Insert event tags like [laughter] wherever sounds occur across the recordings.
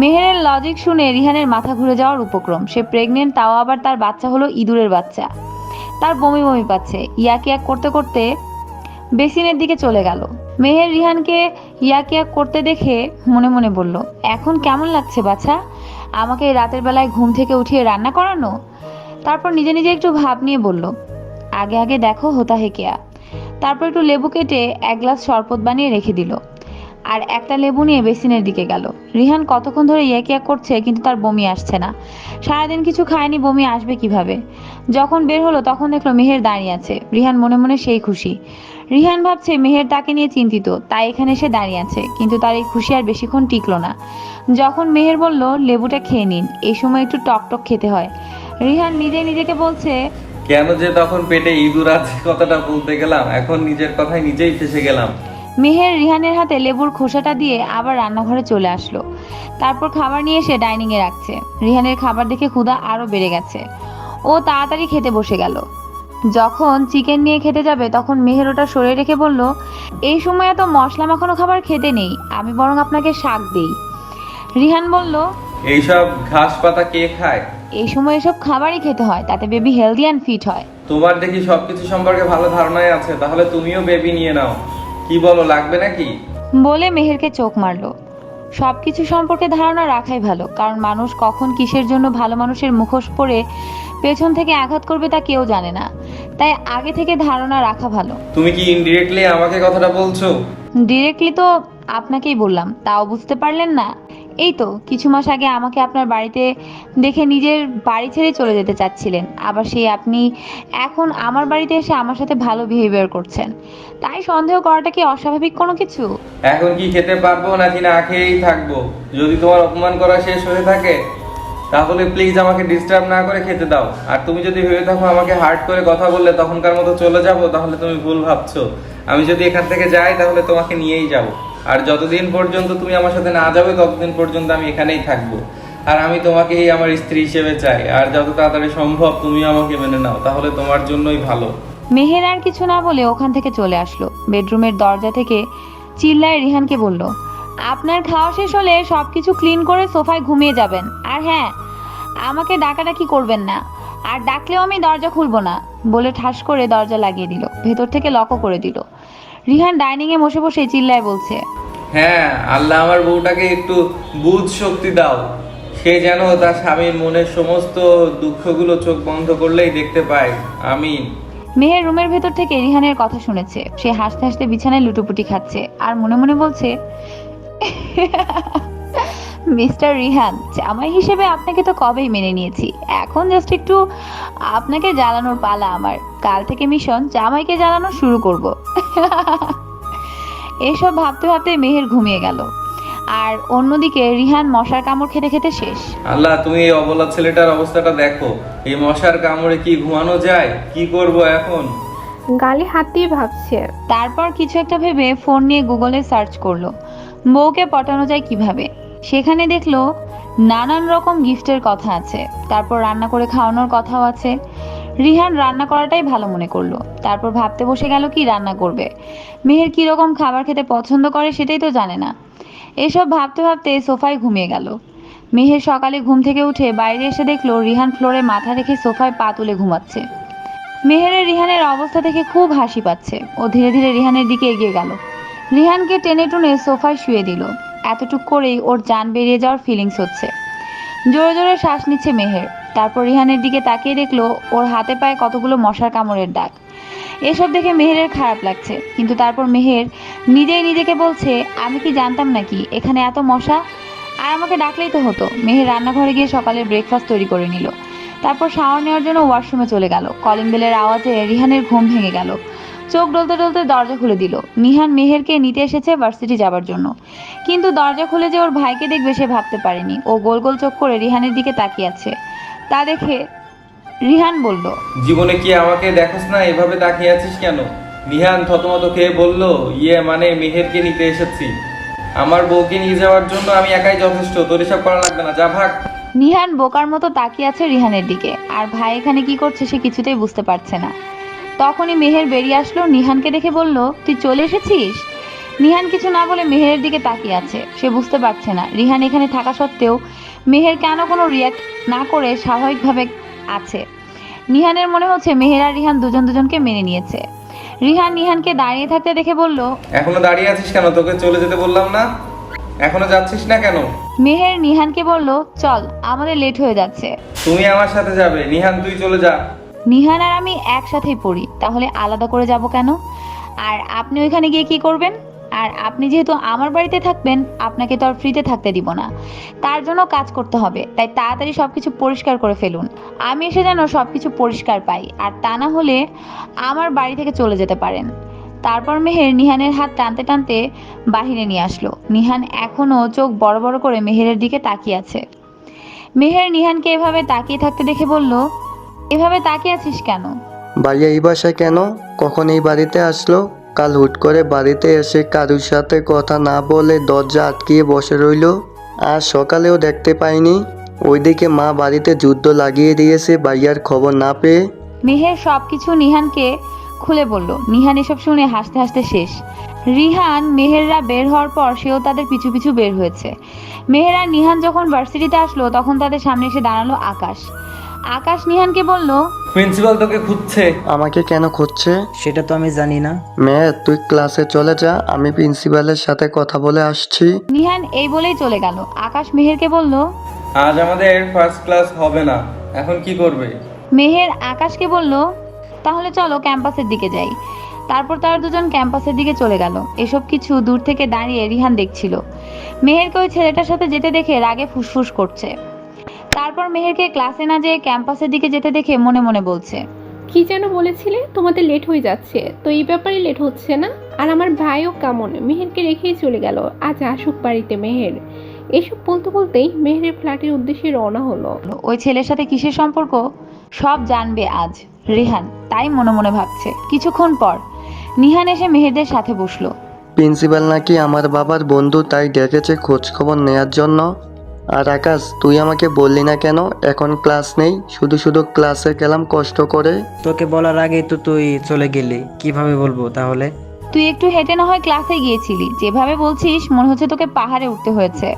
মেহেরের logic শুনে রিহানের মাথা ঘুরে যাওয়ার উপক্রম। সে প্রেগনেন্ট তাও আবার তার বাচ্চা হলো ইঁদুরের বাচ্চা। তার বমি বমি পাচ্ছে। ইয়াক ইয়াক করতে করতে বেসিনের দিকে চলে গেল। মেহের রিহানকে ইয়াক ইয়াক করতে দেখে মনে মনে বলল, এখন কেমন লাগছে বাছা? আমাকে রাতের বেলায় ঘুম থেকে উঠিয়ে রান্না করানো? তারপর নিজে নিজে একটু ভাব নিয়ে বলল, আগে আগে দেখো হোতা হেকেয়া। তারপর একটু লেবু কেটে এক গ্লাস শরবত বানিয়ে রেখে দিল। আর একটা লেবু নিয়ে বেসিনের দিকে গেল। রিহান কতক্ষণ ধরে ইয়াক ইয়াক করছে কিন্তু তার বমি আসছে না। সারাদিন কিছু খায়নি, বমি আসবে কীভাবে? যখন বের হলো তখন দেখল মেহের দাঁড়িয়ে আছে। রিহান মনে মনে সেই খুশি। রিহান ভাবছে মেহের তাকে নিয়ে চিন্তিত, তাই এখানে এসে দাঁড়িয়ে আছে, কিন্তু তার এই খুশি আর বেশিক্ষণ টিকলো না। যখন মেহের বলল, লেবুটা খেয়ে নিন, এই সময় একটু টক টক খেতে হয়। রিহান নিজে নিজেকে বলছে, কেন যে তখন পেটে ইঁদুর আছে, কথাটা বলতে গেলাম। এখন নিজের কথায় নিজেই ফেসে গেলাম। মেহের রিহানের হাতে লেবুর খোসাটা দিয়ে আবার রান্নাঘরে চলে আসলো। তারপর খাবার নিয়ে এসে ডাইনিংয়ে রাখছে। রিহানের খাবার দেখে ক্ষুধা আরও বেড়ে গেছে। ও তাড়াতাড়ি খেতে বসে গেল। যখন চিকেন নিয়ে খেতে যাবে তখন মেহের ওটা সরে রেখে বলল এই সময় এত মশলা মাখানো খাবার খেতে নেই আমি বরং আপনাকে শাক দেই। রিহান বলল এইসব ঘাস পাতা কে খায়? এই সময় এসব খাবারই খেতে হয় তাতে বেবি হেলদি অ্যান্ড ফিট হয়। তোমার দেখি সবকিছু সম্পর্কে ভালো ধারণাই আছে তাহলে তুমিও বেবি নিয়ে নাও। কি বলো লাগবে নাকি? বলে মেহেরকে চোখ মারলো। সবকিছু সম্পর্কে ধারণা রাখাই ভালো কারণ মানুষ কখন কিসের জন্য ভালো মানুষের মুখোশ পরে পেছন থেকে আঘাত করবে তা কেউ জানে না। তাই আগে থেকে ধারণা রাখা ভালো। তুমি কি ইনডিরেক্টলি আমাকে কথাটা বলছো? ডিরেক্টলি তো আপনাকেই বললাম তাও বুঝতে পারলেন না? এই তো, কিছু মাস আগে আমাকে আপনার বাড়িতে দেখে নিজের বাড়ি ছেড়ে চলে যেতে চাচ্ছিলেন। আবার সেই আপনি এখন আমার বাড়িতে এসে আমার সাথে ভালো বিহেভিয়ার করছেন। তাই সন্দেহ করাটা কি অস্বাভাবিক কোনো কিছু? এখন কি খেতে পারব নাকি না খেয়েই থাকব? যদি তোমার অপমান করা শেষ হয়ে থাকে, তাহলে প্লিজ আমাকে ডিস্টার্ব না করে খেতে দাও। আর তুমি যদি ভেবে থাকো আমাকে হার্ট করে কথা বললে, তখনকার মতো চলে যাব, তাহলে তুমি ভুল ভাবছ। আমি যদি এখান থেকে যাই, তাহলে তোমাকে নিয়েই যাব। আর যতদিন পর্যন্ত তুমি আমার সাথে না যাবে, ততদিন পর্যন্ত আমি এখানেই থাকব। আর আমি তোমাকেই আমার স্ত্রী হিসেবে চাই। আর যত তাড়াতাড়ি সম্ভব তুমি আমাকে মেনে নাও, তাহলে তোমার জন্যই ভালো। মেহের আর কিছু না বলে ওখান থেকে চলে আসলো। বেডরুমের দরজা থেকে চিল্লায় রিহানকে বলল, আপনার খাওয়া শেষ হলে সব কিছু ক্লিন করে সোফায় ঘুমিয়ে যাবেন। আর হ্যাঁ আমাকে ডাকাডাকি করবেন না। আর ডাকলেও আমি দরজা খুলবো না। বলে ঠাস করে দরজা লাগিয়ে দিল। ভেতর থেকে লকও করে দিল। রিহান ডাইনিং এ বসে বসে চিল্লায় বলছে হ্যাঁ আল্লাহ আমার বউটাকে একটু বুধ শক্তি দাও। সে যেন তার স্বামীর মনের সমস্ত দুঃখগুলো চোখ বন্ধ করলেই দেখতে পায়। আমিন। মেহের রুমের ভেতর থেকে রিহানের কথা শুনেছে। সে হাসতে হাসতে বিছানায় লুটোপুটি খাচ্ছে আর মনে মনে বলছে মিস্টার রিহান জামাই হিসেবে আপনাকে তো কবেই মেনে নিয়েছি। এখন জাস্ট একটু আপনাকে জ্বালানোর পালা আমার। কাল থেকে মিশন জামাইকে জ্বালানো শুরু করব। [laughs] এসব ভাবতে ভাবতে মেহের ঘুমিয়ে গেল। আর অন্যদিকে রিহান মশার কামড় খেতে খেতে শেষ। আল্লাহ তুমি এই অবলা ছেলেটার অবস্থাটা দেখো। এই মশার কামড়ে কি ঘুমানো যায়? কি করব এখন? গালে হাত দিয়ে ভাবছে। তারপর কিছু একটা ভেবে ফোন নিয়ে গুগলে সার্চ করল। বউকে পটানো যায় কীভাবে? সেখানে দেখল নানান রকম গিফটের কথা আছে। তারপর রান্না করে খাওয়ানোর কথাও আছে। রিহান রান্না করাটাই ভালো মনে করল। তারপর ভাবতে বসে গেল কি রান্না করবে। মেহের কি রকম খাবার খেতে পছন্দ করে সেটাই তো জানে না। এসব ভাবতে ভাবতে সোফায় ঘুমিয়ে গেল। মেহের সকালে ঘুম থেকে উঠে বাইরে এসে দেখল রিহান ফ্লোরে মাথা রেখে সোফায় পা তুলে ঘুমাচ্ছে। মেহেরের রিহানের অবস্থা দেখে খুব হাসি পাচ্ছে। ও ধীরে ধীরে রিহানের দিকে এগিয়ে গেল। রিহানকে টেনে টুনে সোফায় শুয়ে দিল। এতটুক করেই ওর জান বেরিয়ে যাওয়ার ফিলিংস হচ্ছে। জোরে জোরে শ্বাস নিচ্ছে মেহের। তারপর রিহানের দিকে তাকিয়ে দেখল ওর হাতে পায়ে কতগুলো মশার কামড়ের দাগ। এসব দেখে মেহেরের খারাপ লাগছে। কিন্তু তারপর মেহের নিজেই নিজেকে বলছে, আমি কি জানতাম নাকি এখানে এত মশা? আর আমাকে ডাকলেই তো হতো। মেহের রান্নাঘরে গিয়ে সকালের ব্রেকফাস্ট তৈরি করে নিল। তারপর শাওয়ার নেওয়ার জন্য ওয়াশরুমে চলে গেল। কলিং বেলের আওয়াজে রিহানের ঘুম ভেঙে গেল। চোখ ডলতে ডলতে দরজা খুলে দিল। নিহান মেহেরকে নিতে এসেছে ভার্সিটি যাবার জন্য। কিন্তু দরজা খুলে যে ওর ভাইকে দেখবে সে ভাবতে পারেনি। ও গোল গোল চোখ করে রিহানের দিকে তাকিয়ে আছে। তা দেখে রিহান বলল জীবনে কি আমাকে দেখোস না? এভাবে তাকিয়ে আছিস কেন? নিহান থতমত খেয়ে বলল ইয়ে মানে মেহেরকে নিতে এসেছি। আমার বউকে নিয়ে যাওয়ার জন্য আমি একাই যথেষ্ট। তোর এসব করা লাগবে না। যা ভাগ। নিহান বোকার মতো তাকিয়ে আছে রিহানের দিকে। আর ভাই এখানে কি করছে সে কিছুতেই বুঝতে পারছে না। তখনই মেহের বেরিয়ে আসলো নিহানকে দেখে বলল তুই চলে এসেছিস? নিহান কিছু না বলে মেহেরের দিকে তাকিয়ে আছে সে বুঝতে পারছে না। রিহান এখানে থাকা সত্ত্বেও মেহের কেন কোনো রিয়াক্ট না করে স্বাভাবিকভাবে আছে। নিহানের মনে হচ্ছে মেহের আর রিহান দুজন দুজনকে মেনে নিয়েছে। রিহান নিহানকে দাঁড়িয়ে থাকতে দেখে বলল এখনও দাঁড়িয়ে আছিস কেন? তোকে চলে যেতে বললাম না? এখনও যাচ্ছিস না কেন? মেহের নিহানকে বলল চল আমাদের লেট হয়ে যাচ্ছে। তুমি আমার সাথে যাবে। নিহান তুই চলে যা। নিহান আর আমি একসাথেই পড়ি, তাহলে আলাদা করে যাব কেন? আর আপনি ওইখানে গিয়ে কি করবেন? আর আপনি যেহেতু আমার বাড়িতে থাকবেন, আপনাকে তো আর ফ্রিতে থাকতে দিব না। তার জন্য কাজ করতে হবে, তাই তাড়াতাড়ি সব কিছু পরিষ্কার করে ফেলুন। আমি এসে যেন সব কিছু পরিষ্কার পাই, আর তা না হলে আমার বাড়ি থেকে চলে যেতে পারেন। তারপর মেহের নিহানের হাত টানতে টানতে বাহিরে নিয়ে আসলো। নিহান এখনও চোখ বড় বড় করে মেহেরের দিকে তাকিয়ে আছে। মেহের নিহানকে এভাবে তাকিয়ে থাকতে দেখে বলল এভাবে তাকিয়ে আছিস কেন? ভাইয়া এই বাসায় কেন? কখন এই বাড়িতে আসলো? কাল হুট করে বাড়িতে এসে কারুর সাথে কথা না বলে দরজা আটকিয়ে বসে রইল। আর সকালেও দেখতে পাইনি। ওইদিকে মা বাড়িতে যুদ্ধ লাগিয়ে দিয়েছে ভাইয়ার খবর না পেয়ে। মেহের সবকিছু নিহানকে খুলে বলল। নিহান এসব শুনে হাসতে হাসতে শেষ। রিহান মেহেররা বের হওয়ার পর সেও তাদের পিছু পিছু বের হয়েছে। মেহের আর নিহান যখন ভার্সিটিতে আসলো তখন তাদের সামনে এসে দাঁড়াল আকাশ। আকাশ নিহানকে বলল প্রিন্সিপাল তোকে খুঁজছে। আমাকে কেন খুঁজছে? সেটা তো আমি জানি না। মেয়ে তুই ক্লাসে চলে যা আমি প্রিন্সিপালের সাথে কথা বলে আসছি। নিহান এই বলেই চলে গেল। আকাশ মেহেরকে বলল আজ আমাদের ফার্স্ট ক্লাস হবে না। এখন কি করবে? মেহের আকাশকে বলল তাহলে চলো ক্যাম্পাসের দিকে যাই। তারপর তারা দুজন ক্যাম্পাসের দিকে চলে গেল। এসব কিছু দূর থেকে দাঁড়িয়ে রিহান দেখছিল। মেহেরকে ওই ছেলেটার সাথে যেতে দেখে রাগে ফুসফুস করছে। তারপর মেহেরকে ক্লাসে না যেয়ে ক্যাম্পাসের দিকে যেতে দেখে মনে মনে বলছে কি যেন বলেছিলে? তোমাদের লেট হয়ে যাচ্ছে। তো এই ব্যাপারে লেট হচ্ছে না? আর আমার ভাইও কেমন? মেহেরকে রেখেই চলে গেল। আজ আসুক বাড়িতে মেহের। এসব বলতে বলতেই মেহেরের ফ্ল্যাটের উদ্দেশ্যে রওনা হলো। ওই ছেলের সাথে কিসের সম্পর্ক? সব জানবে আজ। রিহান তাই মনে মনে ভাবছে। কিছুক্ষণ পর নিহান এসে মেহেরদের সাথে বসল। প্রিন্সিপাল নাকি আমার বাবার বন্ধু তাই ডেকেছে খোঁজ খবর নেয়ার জন্য? আর আকাশ তুই আমাকে বললি না কেন? এখন ক্লাস নেই। শুধু শুধু ক্লাসে গেলাম কষ্ট করে। তোকে বলার আগেই তো তুই চলে গেলি। কীভাবে বলব তাহলে? তুই একটু হেঁটে না হয় ক্লাসে গিয়েছিলি। যেভাবে বলছিস মনে হচ্ছে তোকে পাহাড়ে উঠতে হয়েছে।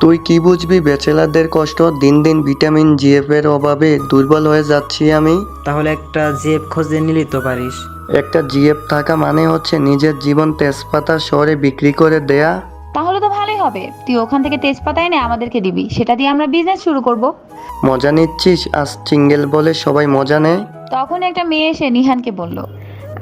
তুই কি বুঝবি ব্যাচেলারদের কষ্ট? দিন দিন ভিটামিন জিএফ এর অভাবে দুর্বল হয়ে যাচ্ছি আমি। তাহলে একটা জেব খোঁজে নিলি তো পারিস। একটা জিএফ থাকা মানে হচ্ছে নিজের জীবন তেজপাতা শহরে বিক্রি করে দেয়া। হবে? তুই ওখান থেকে তেজপাতা এনে আমাদেরকে দিবি। সেটা দিয়ে আমরা বিজনেস শুরু করব। মজা নিচ্ছিস? আজ সিঙ্গেল বলে সবাই মজা নেয়। তখন একটা মেয়ে এসে নিহানকে বলল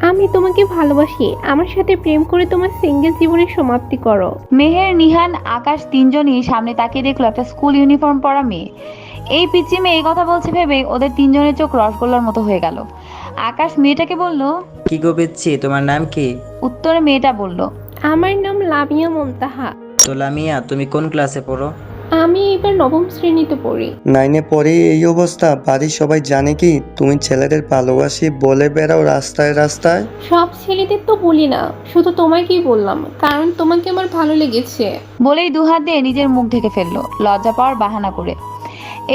আমি তোমাকে ভালোবাসি। আমার সাথে প্রেম করে তোমার সিঙ্গেল জীবনের সমাপ্তি করো। মেহের নিহান আকাশ তিনজনই সামনে তাকিয়ে দেখল একটা স্কুল ইউনিফর্ম পরা মেয়ে। এই পিচি মেয়ে এই কথা বলছে ভেবে ওদের তিনজনের চোখ রসগোল্লার মতো হয়ে গেল। আকাশ মেয়েটাকে বলল কি গো তোমার নাম কি? উত্তরে মেয়েটা বলল আমার নাম লামিয়া মমতাহা তো লামিয়া তুমি কোন ক্লাসে পড়ো? আমি এবার নবম শ্রেণীতে পড়ি। নাইনে পরে এই অবস্থা বাড়ির সবাই জানে কি তুমি ছেলেদের ভালোবাসি বলে বেড়াও রাস্তায় রাস্তায়? সব ছেলেদের তো বলি না শুধু তোমাকেই বললাম কারণ তোমাকে আমার ভালো লেগেছে। বলেই দুহাত দিয়ে নিজের মুখ ঢেকে ফেলল লজ্জা পাওয়ার বাহানা করে।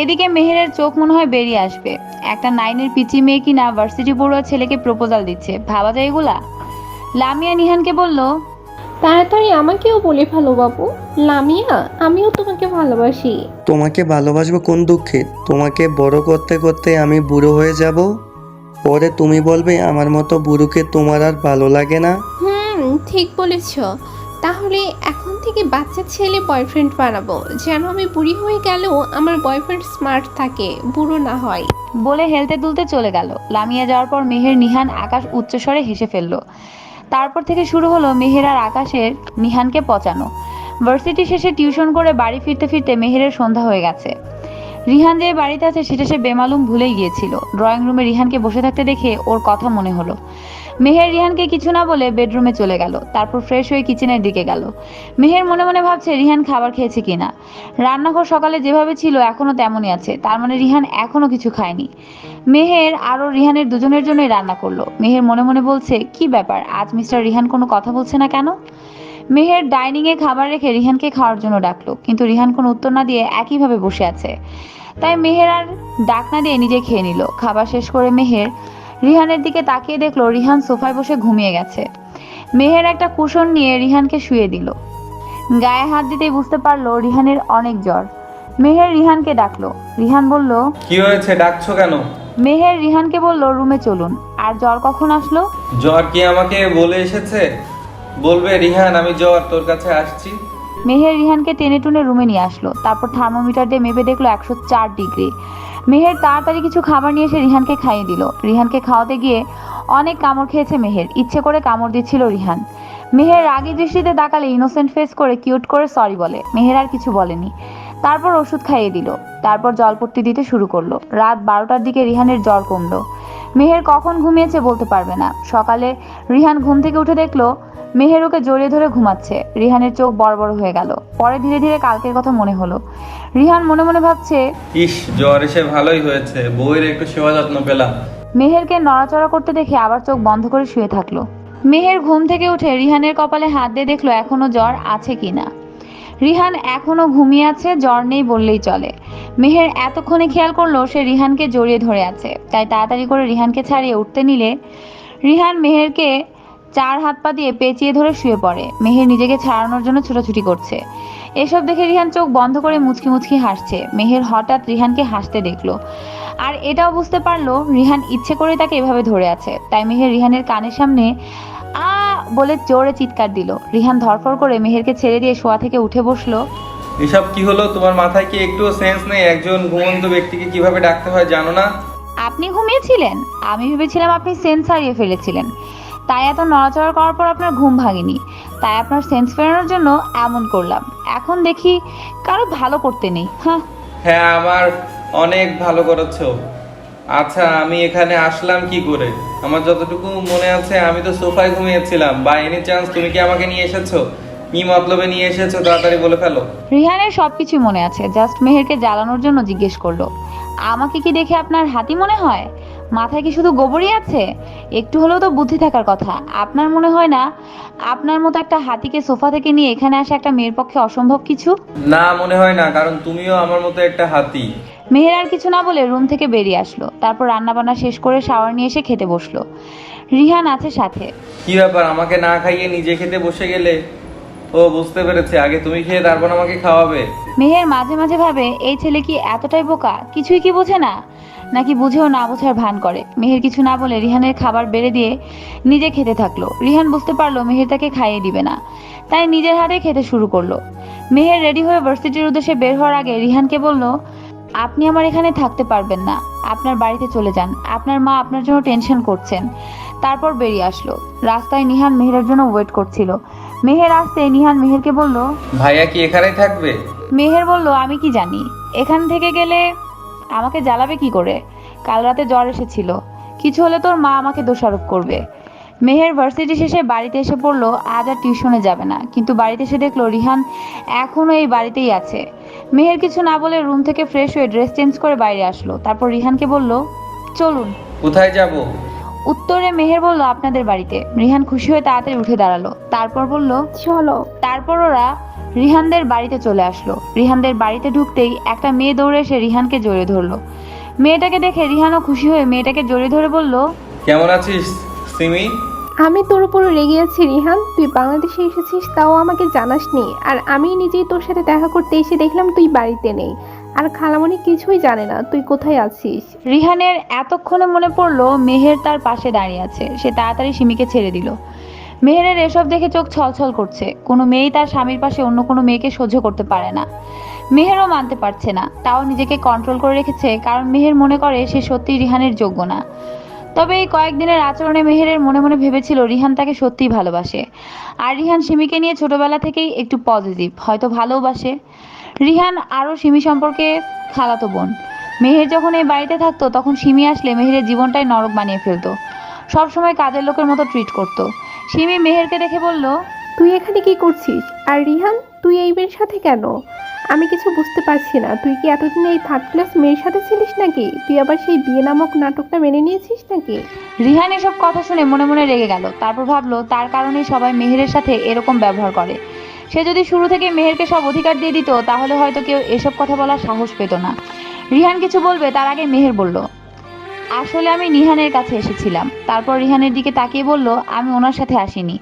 এদিকে মেহেরের চোখ মনে হয় বেরিয়ে আসবে। একটা নাইনের পিচি মেয়ে কিনা ভার্সিটি পড়ুয়া ছেলেকে প্রপোজাল দিচ্ছে ভাবা যায় এগুলা? লামিয়া নিহানকে বলল তাড়াতাড়ি আমাকেও বলে ভালো বাবু। লামিয়া আমিও তোমাকে ভালোবাসি। তোমাকে ভালোবাসবো কোন দুঃখে? তোমাকে বড় করতে করতে আমি বুড়ো হয়ে যাব? পরে তুমি বলবে আমার মতো বুড়োকে তোমার আর ভালো লাগে না। হুম ঠিক বলেছ। তাহলে এখন থেকে বাচ্চা ছেলে বয়ফ্রেন্ড বানাবো। যেন আমি বুড়ি হয়ে গেলেও আমার বয়ফ্রেন্ড স্মার্ট থাকে বুড়ো না হয়। বলে হেলতে দুলতে চলে গেল। লামিয়া যাওয়ার পর মেহের নিহান আকাশ উচ্চস্বরে হেসে ফেলল। তারপর থেকে শুরু হলো মেহেরার আকাশের নিহানকে পচানো। ভার্সিটি শেষে টিউশন করে বাড়ি ফিরতে ফিরতে মেহেরের সন্ধ্যা হয়ে গেছে। রিহান যে বাড়িতে আছে সেটা সে বেমালুম ভুলেই গিয়েছিল। ড্রয়িং রুমে রিহানকে বসে থাকতে দেখে ওর কথা মনে হলো। মেহের রিহানকে কিছু না বলে বেডরুমে চলে গেল, তারপর ফ্রেশ হয়ে কিচেনের দিকে গেল। মেহের মনে মনে ভাবছে রিহান খাবার খেয়েছে কিনা। রান্নাঘর সকালে যেভাবে ছিল এখনও তেমনই আছে, তার মানে রিহান এখনও কিছু খায়নি। মেহের আরও রিহানের দুজনের জন্যই রান্না করল। মেহের মনে মনে বলছে, কি ব্যাপার, আজ মিস্টার রিহান কোনো কথা বলছে না কেন? মেহের ডাইনিংয়ে খাবার রেখে রিহানকে খাওয়ার জন্য ডাকলো, কিন্তু রিহান কোনো উত্তর না দিয়ে একইভাবে বসে আছে। তাই মেহের আর ডাক না দিয়ে নিজে খেয়ে নিল। খাবার শেষ করে মেহের রিহানের দিকে তাকিয়ে দেখল রিহান সোফায় বসে ঘুমিয়ে গেছে। মেহের একটা কুশন নিয়ে রিহানকে শুয়ে দিল। গায়ে হাত দিতেই বুঝতে পারল রিহানের অনেক জ্বর। মেহের রিহানকে ডাকলো। রিহান বলল কি হয়েছে? ডাকছো কেন? মেহের রিহানকে বলল রুমে চলুন। আর জ্বর কখন আসলো? জ্বর কি আমাকে বলে এসেছে? বলবে রিহান আমি জ্বর তোর কাছে আসছি। মেহের রিহানকে টেনে টুনে রুমে নিয়ে আসলো। তারপর থার্মোমিটার দিয়ে মেপে দেখল একশো চার ডিগ্রি। মেহের তাড়াতাড়ি কিছু খাবার নিয়ে এসে রিহানকে খাইয়ে দিল। রিহানকে খাওয়াতে গিয়ে অনেক কামড় খেয়েছে মেহের। ইচ্ছে করে কামড় দিচ্ছিল রিহান। মেহের রাগী দৃষ্টিতে তাকালে ইনোসেন্ট ফেস করে কিউট করে সরি বলে। মেহের আর কিছু বলেনি। তারপর ওষুধ খাইয়ে দিল। তারপর জলপট্টি দিতে শুরু করল। রাত বারোটার দিকে রিহানের জ্বর কমলো। মেহের কখন ঘুমিয়েছে বলতে পারবে না। সকালে রিহান ঘুম থেকে উঠে দেখল, মেহের ওকে জড়িয়ে ধরে ঘুমাচ্ছে। রিহানের চোখ বড় বড় হয়ে গেল। পরে ধীরে ধীরে কালকের কথা মনে হলো। রিহান মনে মনে ভাবছে ইস জ্বর এসে ভালোই হয়েছে। বউয়ের একটু সেবা যত্ন পেলাম। মেহেরকে নড়াচড়া করতে দেখে আবার চোখ বন্ধ করে শুয়ে থাকল। মেহের ঘুম থেকে উঠে রিহানের কপালে হাত দিয়ে দেখল এখনও জ্বর আছে কিনা? রিহান এখনও ঘুমিয়ে আছে জ্বর নেই বললেই চলে। মেহের এতক্ষণে খেয়াল করল সে রিহানকে জড়িয়ে ধরে আছে। তাই তাড়াতাড়ি করে রিহানকে ছাড়িয়ে উঠতে নিলে রিহান মেহেরকে চার হাত পা দিয়ে পেঁচিয়ে ধরে শুয়ে পড়ে। মেহের নিজেকে ছাড়ানোর জন্য ছোটাছুটি করছে। এসব দেখে রিহান চোখ বন্ধ করে মুচকি মুচকি হাসছে। মেহের হঠাৎ রিহানকে হাসতে দেখল। আর এটাও বুঝতে পারল রিহান ইচ্ছে করে তাকে এভাবে ধরে আছে। তাই মেহের রিহানের কানের সামনে আ বলে জোরে চিৎকার দিল। রিহান ধরফর করে মেহেরকে ছেড়ে দিয়ে শোয়া থেকে উঠে বসল। এসব কি হলো? তোমার মাথায় কি একটু সেন্স নেই? একজন ঘুমন্ত ব্যক্তিকে কীভাবে ডাকতে হয় জানো না? আপনি ঘুমিয়েছিলেন? আমি ভেবেছিলাম আপনি সেন্স হারিয়ে ফেলেছিলেন। তাই এত নড়াচড়া করার পর আপনার ঘুম ভাঙেনি। তাই আপনার সেন্স ফেরানোর জন্য এমন করলাম। এখন দেখি কারও ভালো করতে নেই। হ্যাঁ হ্যাঁ আমার অনেক ভালো করেছ। আচ্ছা আমি এখানে আসলাম কি করে? আমার যতটুকু মনে আছে আমি তো সোফায় ঘুমিয়েছিলাম। বা এনি চান্স তুমি কি আমাকে নিয়ে এসেছ? কি মতলবে নিয়ে এসেছ তাড়াতাড়ি বলে ফেলো। রিহানের সবকিছু মনে আছে। জাস্ট মেহেরকে জ্বালানোর জন্য জিজ্ঞেস করল। আমাকে কি দেখে আপনার হাতি মনে হয়? মাথায় কি শুধু গোবরই আছে? একটু হলেও তো বুদ্ধি থাকার কথা। আপনার মনে হয় না? আপনার মতো একটা হাতিকে সোফা থেকে নিয়ে এখানে আসা একটা মেয়ের পক্ষে অসম্ভব কিছু? না মনে হয় না কারণ তুমিও আমার মতো একটা হাতি। মেহের আর কিছু না বলে রুম থেকে বেরিয়ে আসলো। তারপর রান্নাবান্না শেষ করে শাওয়ার নিয়ে এসে খেতে বসল। রিহান আছে সাথে। কি ব্যাপার আমাকে না খাইয়ে নিজে খেতে বসে গেলে? ও বুঝতে পেরেছে। আগে তুমি খেয়ে তারপর আমাকে খাওয়াবে। মেহের মাঝে মাঝে ভাবে এই ছেলে কি এতটাই বোকা? কিছুই কি বোঝে না? নাকি বুঝেও না বোঝার ভান করে। মেহের কিছু না বলে রিহানের খাবার বেড়ে দিয়ে নিজে খেতে থাকল। রিহান বুঝতে পারল মেহের তাকে খাইয়ে দিবে না। তাই নিজের হাতে খেতে শুরু করল। মেহের রেডি হয়ে ভার্সিটির উদ্দেশ্যে বের হওয়ার আগে রিহানকে বলল আপনি আমার এখানে থাকতে পারবেন না। আপনার বাড়িতে চলে যান। আপনার মা আপনার জন্য টেনশন করছেন। তারপর বেরিয়ে আসলো। রাস্তায় নিহান মেহেরের জন্য ওয়েট করছিল। মেহের আসতে নিহান মেহেরকে বলল ভাইয়া কি এখানেই থাকবে? মেহের বলল আমি কি জানি। এখান থেকে গেলে আমাকে জ্বালাবে কি করে? কাল রাতে জ্বর এসেছিল। কিছু হলে তোর মা আমাকে দোষারোপ করবে। মেহের ভার্সিটি শেষে বাড়িতে এসে পড়ল আজ আর টিউশনে যাবে না। কিন্তু বাড়িতে এসে দেখল রিহান এখনও এই বাড়িতেই আছে। মেহের কিছু না বলে রুম থেকে ফ্রেশ হয়ে ড্রেস চেঞ্জ করে বাইরে আসলো। তারপর রিহানকে বলল চলুন। কোথায় যাব? উত্তরে মেহের বলল আপনাদের বাড়িতে। রিহান খুশি হয়ে তাড়াতাড়ি উঠে দাঁড়াল। তারপর বলল চলো। তারপর ওরা রিহানদের বাড়িতে চলে আসলো। রিহানদের বাড়িতে ঢুকতেই একটা মেয়ে দৌড়ে এসে রিহানকে জড়িয়ে ধরলো। মেয়েটাকে দেখে রিহানও খুশি হয়ে মেয়েটাকে জড়িয়ে ধরে বলল কেমন আছিস সিমি? আমি তোর উপর রেগে আছি রিহান। তুই বাংলাদেশে এসেছিস তাও আমাকে জানাসনি। আর আমি নিজেই তোর সাথে দেখা করতে এসে দেখলাম তুই বাড়িতে নেই। আর খালামণি কিছুই জানে না তুই কোথায় আছিস? রিহানের এতক্ষণে মনে পড়ল মেহের তার পাশে দাঁড়িয়ে আছে। সে তাড়াতাড়ি সিমিকে ছেড়ে দিল। মেহেরের এসব দেখে চোখ ছলছল করছে। কোনো মেয়েই তার স্বামীর পাশে অন্য কোনো মেয়েকে সহ্য করতে পারে না। মেহেরও মানতে পারছে না, তাও নিজেকে কন্ট্রোল করে রেখেছে, কারণ মেহের মনে করে সে সত্যিই রিহানের যোগ্য না। তবে এই কয়েকদিনের আচরণে মেহেরের মনে মনে ভেবেছিল রিহান তাকে সত্যিই ভালোবাসে। আর রিহান সিমিকে নিয়ে ছোটবেলা থেকেই একটু পজিটিভ হয়তো ভালোবাসে রিহান আরও সিমি সম্পর্কে খালাতো বোন। মেহের যখন এই বাড়িতে থাকতো, তখন সিমি আসলে মেহেরের জীবনটাই নরক বানিয়ে ফেলতো। সবসময় কাজের লোকের মতো ট্রিট করতো। সিমি মেহেরকে দেখে বলল তুই এখানে কি করছিস? আর রিহান তুই এই মেয়ের সাথে কেন? আমি কিছু বুঝতে পারছি না। তুই কি এতদিন এই থার্ড ক্লাস মেয়ের সাথে ছিলিস নাকি? তুই আবার সেই বিয়ে নামক নাটকটা মেনে নিয়েছিস নাকি? রিহান এসব কথা শুনে মনে মনে রেগে গেল। তারপর ভাবলো তার কারণেই সবাই মেহেরের সাথে এরকম ব্যবহার করে। সে যদি শুরু থেকে মেহেরকে সব অধিকার দিয়ে দিত তাহলে হয়তো কেউ এসব কথা বলার সাহস পেত না। রিহান কিছু বলবে তার আগে মেহের বলল আসলে আমি রিহানের কাছে এসেছিলাম। তারপর রিহানের দিকে তাকিয়ে বলল আমি ওনার সাথে আসিনি।